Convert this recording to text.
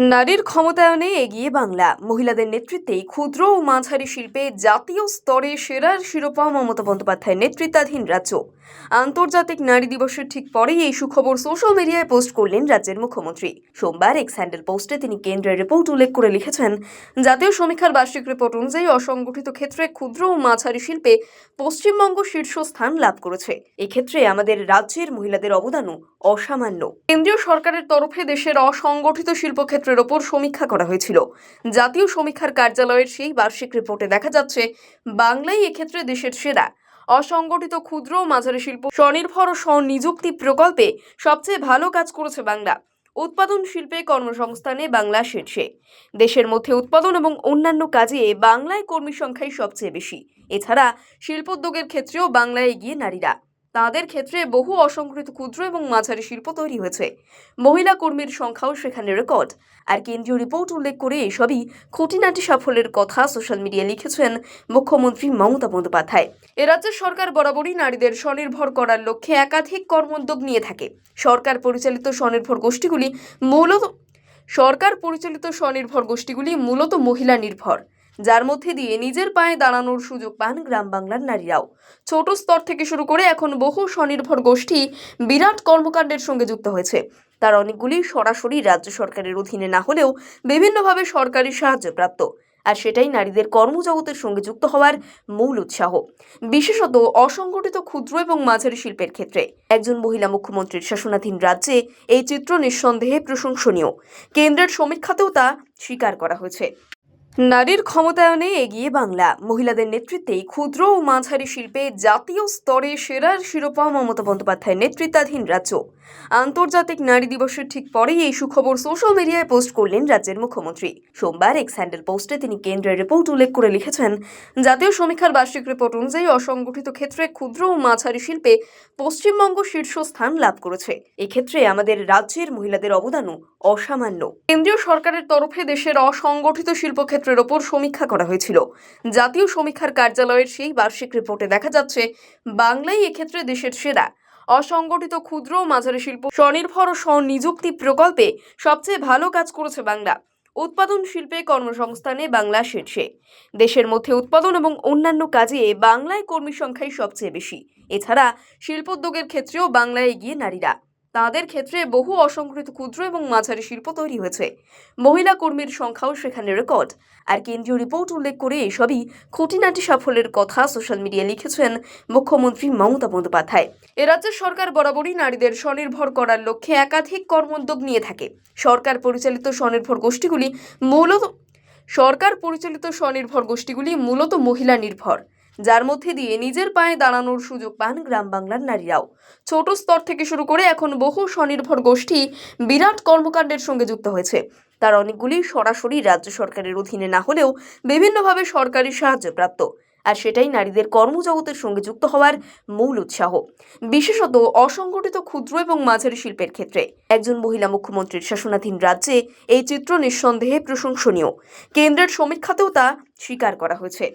নারীর ক্ষমতায়নে এগিয়ে বাংলা। মহিলাদের নেতৃত্বেই ক্ষুদ্র ও মাঝারি শিল্পে জাতীয় স্তরে সেরার শিরোপা মমতা বন্দ্যোপাধ্যায়ের নেতৃত্বাধীন রাজ্য। আন্তর্জাতিক নারী দিবসের ঠিক পরেই এই সুখবর সোশ্যাল মিডিয়ায় পোস্ট করলেন রাজ্যের মুখ্যমন্ত্রী। সোমবার এক্স হ্যান্ডেল পোস্টে তিনি কেন্দ্রের রিপোর্ট উল্লেখ করে লিখেছেন, জাতীয় সমীক্ষার বার্ষিক রিপোর্ট অনুযায়ী অসংগঠিত ক্ষেত্রে ক্ষুদ্র ও মাঝারি শিল্পে পশ্চিমবঙ্গ শীর্ষস্থান লাভ করেছে। এক্ষেত্রে আমাদের রাজ্যের মহিলাদের অবদানও অসামান্য। কেন্দ্রীয় সরকারের তরফে দেশের অসংগঠিত শিল্পক্ষেত্রের ওপর সমীক্ষা করা হয়েছিল। জাতীয় সমীক্ষার কার্যালয়ের সেই বার্ষিক রিপোর্টে দেখা যাচ্ছে বাংলাই এক্ষেত্রে দেশের সেরা। অসংগঠিত ক্ষুদ্র ও মাঝারি শিল্প, স্বনির্ভর ও স্বনিযুক্তি প্রকল্পে সবচেয়ে ভালো কাজ করেছে বাংলা। উৎপাদন শিল্পে কর্মসংস্থানে বাংলা শীর্ষে। দেশের মধ্যে উৎপাদন এবং অন্যান্য কাজে বাংলায় কর্মী সংখ্যাই সবচেয়ে বেশি। এছাড়া শিল্পোদ্যোগের ক্ষেত্রেও বাংলায় এগিয়ে নারীরা। তাদের ক্ষেত্রে বহু অসংগঠিত ক্ষুদ্র এবং মাঝারি শিল্প তৈরি হয়েছে। মহিলা কর্মীর সংখ্যাও সেখানে রেকর্ড। আর কেন্দ্রীয় রিপোর্ট উল্লেখ করে এসবই খুঁটিনাটি সাফল্যের কথা সোশ্যাল মিডিয়ায় লিখেছেন মুখ্যমন্ত্রী মমতা বন্দ্যোপাধ্যায়। এ রাজ্যের সরকার বরাবরই নারীদের স্বনির্ভর করার লক্ষ্যে একাধিক কর্মোদ্যোগ নিয়ে থাকে। সরকার পরিচালিত স্বনির্ভর গোষ্ঠীগুলি মূলত সরকার পরিচালিত স্বনির্ভর গোষ্ঠীগুলি মূলত মহিলা নির্ভর। যার মধ্যে দিয়ে নিজের পায়ে দাঁড়ানোর সুযোগ পান গ্রাম বাংলার নারীরাও। ছোট স্তর থেকে শুরু করে এখন বহু স্বনির্ভর গোষ্ঠী বিরাট কর্মকাণ্ডের সঙ্গে যুক্ত হয়েছে। তার অনেকগুলি সরাসরি রাজ্য সরকারের অধীনে না হলেও বিভিন্নভাবে সরকারি সাহায্যপ্রাপ্ত আর সেটাই নারীদের কর্মজগতের সঙ্গে যুক্ত হওয়ার মূল উৎসাহ। বিশেষত অসংগঠিত ক্ষুদ্র এবং মাঝারি শিল্পের ক্ষেত্রে। একজন মহিলা মুখ্যমন্ত্রীর শাসনাধীন রাজ্যে এই চিত্র নিঃসন্দেহে প্রশংসনীয়। কেন্দ্রের সমীক্ষাতেও তা স্বীকার করা হয়েছে। নারীর ক্ষমতায়নে এগিয়ে বাংলা। মহিলাদের নেতৃত্বেই ক্ষুদ্র ও মাঝারি শিল্পে জাতীয় স্তরে সেরার শিরোপা মমতা বন্দ্যোপাধ্যায়ের নেতৃত্বাধীন রাজ্য। আন্তর্জাতিক নারী দিবসের ঠিক পরেই এই সুখবর সোশ্যাল মিডিয়ায় পোস্ট করলেন রাজ্যের মুখ্যমন্ত্রী। সোমবার এক্স হ্যান্ডেল পোস্টে তিনি কেন্দ্রের রিপোর্ট উল্লেখ করে লিখেছেন, জাতীয় সমীক্ষার বার্ষিক রিপোর্ট অনুযায়ী অসংগঠিত ক্ষেত্রে ক্ষুদ্র ও মাঝারি শিল্পে পশ্চিমবঙ্গ শীর্ষস্থান লাভ করেছে। এক্ষেত্রে আমাদের রাজ্যের মহিলাদের অবদানও অসামান্য। কেন্দ্রীয় সরকারের তরফে দেশের অসংগঠিত শিল্পক্ষেত্রের ওপর সমীক্ষা করা হয়েছিল। জাতীয় সমীক্ষার কার্যালয়ের সেই বার্ষিক রিপোর্টে দেখা যাচ্ছে বাংলাই এক্ষেত্রে দেশের সেরা। অসংগঠিত ক্ষুদ্র ও মাঝারি শিল্প, স্বনির্ভর ও স্বনিযুক্তি প্রকল্পে সবচেয়ে ভালো কাজ করেছে বাংলা। উৎপাদন শিল্পে কর্মসংস্থানে বাংলা শীর্ষে। দেশের মধ্যে উৎপাদন এবং অন্যান্য কাজে বাংলায় কর্মী সংখ্যাই সবচেয়ে বেশি। এছাড়া শিল্পোদ্যোগের ক্ষেত্রেও বাংলায় এগিয়ে নারীরা। তাদের ক্ষেত্রে বহু অসংগঠিত ক্ষুদ্র এবং মাঝারি শিল্প তৈরি হয়েছে। মহিলা কর্মীর সংখ্যাও সেখানে রেকর্ড। আর কেন্দ্রীয় রিপোর্ট উল্লেখ করে এসবই খুঁটিনাটি সাফল্যের কথা সোশ্যাল মিডিয়ায় লিখেছেন মুখ্যমন্ত্রী মমতা বন্দ্যোপাধ্যায়। এ রাজ্যের সরকার বরাবরই নারীদের স্বনির্ভর করার লক্ষ্যে একাধিক কর্মোদ্যোগ নিয়ে থাকে। সরকার পরিচালিত স্বনির্ভর গোষ্ঠীগুলি মূলত সরকার পরিচালিত স্বনির্ভর গোষ্ঠীগুলি মূলত মহিলা নির্ভর। যার মধ্যে দিয়ে নিজের পায়ে দাঁড়ানোর সুযোগ পান গ্রাম বাংলার নারীরাও। ছোট স্তর থেকে শুরু করে এখন বহু স্বনির্ভর গোষ্ঠী বিরাট কর্মকাণ্ডের সঙ্গে যুক্ত হয়েছে। তার অনেকগুলি সরাসরি রাজ্য সরকারের অধীনে না হলেও বিভিন্নভাবে সরকারি সাহায্যপ্রাপ্ত। আর সেটাই নারীদের কর্মজগতের সঙ্গে যুক্ত হওয়ার মূল উৎসাহ। বিশেষত অসংগঠিত ক্ষুদ্র এবং মাঝারি শিল্পের ক্ষেত্রে। একজন মহিলা মুখ্যমন্ত্রীর শাসনাধীন রাজ্যে এই চিত্র নিঃসন্দেহে প্রশংসনীয়। কেন্দ্রের সমীক্ষাতেও তা স্বীকার করা হয়েছে।